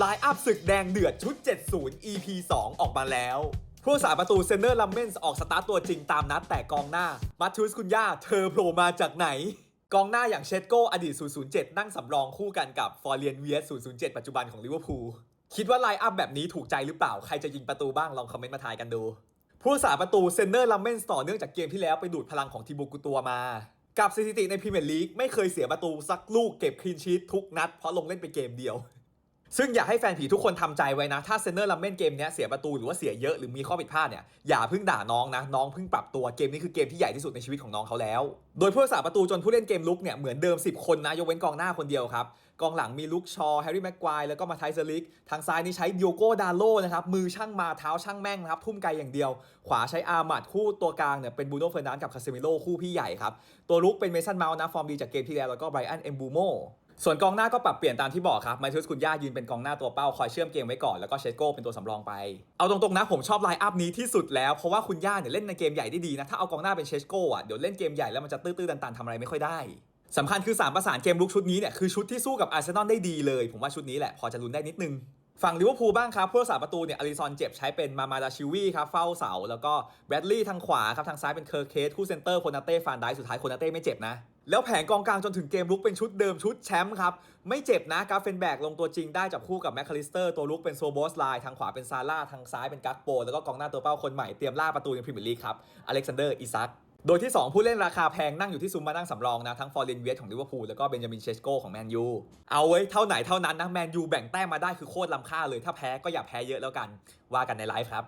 ไลน์อัพศึกแดงเดือดชุด 70 EP 2 ออกมาแล้วผู้สาประตูเซนเนอร์ลัมเมนส์ออกสตาร์ตตัวจริงตามนัดแต่กองหน้า มัตทูสคุนย่าเธอโผล่มาจากไหน กองหน้าอย่างเชดโกอดีต 007 นั่งสำรองคู่กันกับฟอร์เรียนเวียส007 ปัจจุบันของลิเวอร์พูลคิดว่าไลน์อัพแบบนี้ถูกใจหรือเปล่า ใครจะยิงประตูบ้างลองคอมเมนต์มาทายกันดู ผู้สาประตูเซนเนอร์ลัมเมนส์ต่อเนื่องจากเกมที่แล้วไปดูดพลังของทีบูกุตัวมา กับสถิติในพรีเมียร์ลีกไม่เคยเสียประตูสักลูกเก็บคลีนชีตทุกนัดเพราะลงเล่นไปเกมเดียว ซึ่งอยากให้แฟนผีทุกคนทำใจไว้นะ ถ้าเซนเนอร์ลัมเมนเกมนี้เสียประตูหรือว่าเสียเยอะหรือมีข้อผิดพลาดเนี่ยอย่าเพิ่งด่าน้องนะ น้องเพิ่งปรับตัวเกมนี้คือเกมที่ใหญ่ที่สุดในชีวิตของน้องเขาแล้ว โดยผู้รักษาประตูจนผู้เล่นเกมลุกเนี่ยเหมือนเดิม 10 คนนะ ยกเว้นกองหน้าคนเดียวครับ กองหลังมีลุกชอแฮร์รี่แม็กควายแล้วก็มาไทเซลิก ทางซ้ายนี่ใช้ดิโอโกดาโลนะครับมือช่างมาเท้าช่างแม่งนะครับทุ่มไกลอย่างเดียว ขวาใช้อาร์มัดคู่ตัวกลางเนี่ยเป็นบูโน่เฟอร์นันด์กับคาเซมิโลคู่พี่ใหญ่ครับตัวลุกเป็นเมสันเมาส์นะฟอร์มดีจากเกมที่แล้วแล้วก็ไบรอันเอมบูโม ส่วนกองหน้าก็ปรับเปลี่ยนตามที่บอกครับไมเคิลคุณย่ายืนเป็นกองหน้าตัวเป้าคอยเชื่อมเกมไว้ก่อนแล้วก็เชสโก้เป็นตัวสำรองไป เอาตรงๆนะผมชอบไลน์อัพนี้ที่สุดแล้วเพราะว่าคุณย่าเนี่ยเล่นในเกมใหญ่ได้ดีนะถ้าเอากองหน้าเป็นเชสโก้อะเดี๋ยวเล่นเกมใหญ่แล้วมันจะตื้อๆตันๆทำอะไรไม่ค่อยได้สำคัญคือ3ประสานเกมลุกชุดนี้เนี่ยคือชุดที่สู้กับอาร์เซนอลได้ดีเลย ผมว่าชุดนี้แหละพอจะลุ้นได้นิดนึง ฝั่งลิเวอร์พูลบ้างครับผู้รักษาประตูเนี่ยอลิซอนเจ็บใช้เป็นมามาดาชิวีครับเฝ้าเสา แล้วก็แบดลี่ทางขวาครับทางซ้ายเป็นเคอร์เคสคู่เซนเตอร์โคนาเต้ฟานไดสุดท้ายโคนาเต้ไม่เจ็บนะ แล้วแผงกองกลางจนถึงเกมลุกเป็นชุดเดิมชุดแชมป์ครับ ไม่เจ็บนะกราฟเฟนแบกลงตัวจริงได้จับคู่กับแมคคาลิสเตอร์ตัวลุกเป็นโซโบสไลน์ทางขวาเป็นซาร่าทางซ้ายเป็นกักโป แล้วก็กองหน้าตัวเป้าคนใหม่เตรียมล่าประตูในพรีเมียร์ลีกครับอเล็กซานเดอร์อิซัก โดยที่ 2 ผู้เล่นราคาแพงนั่งอยู่ที่ซุมมานั่งสำรองนะ ทั้งฟอร์เรนเวสของลิเวอร์พูลแล้วก็เบนจามินเชสโกของแมนยูเอาไว้เท่าไหนเท่านั้นนะแมนยูแบ่งแต้มมาได้คือโคตรล้ำค่าเลยถ้าแพ้ก็อย่าแพ้เยอะแล้วกัน ว่ากันในไลฟ์ครับ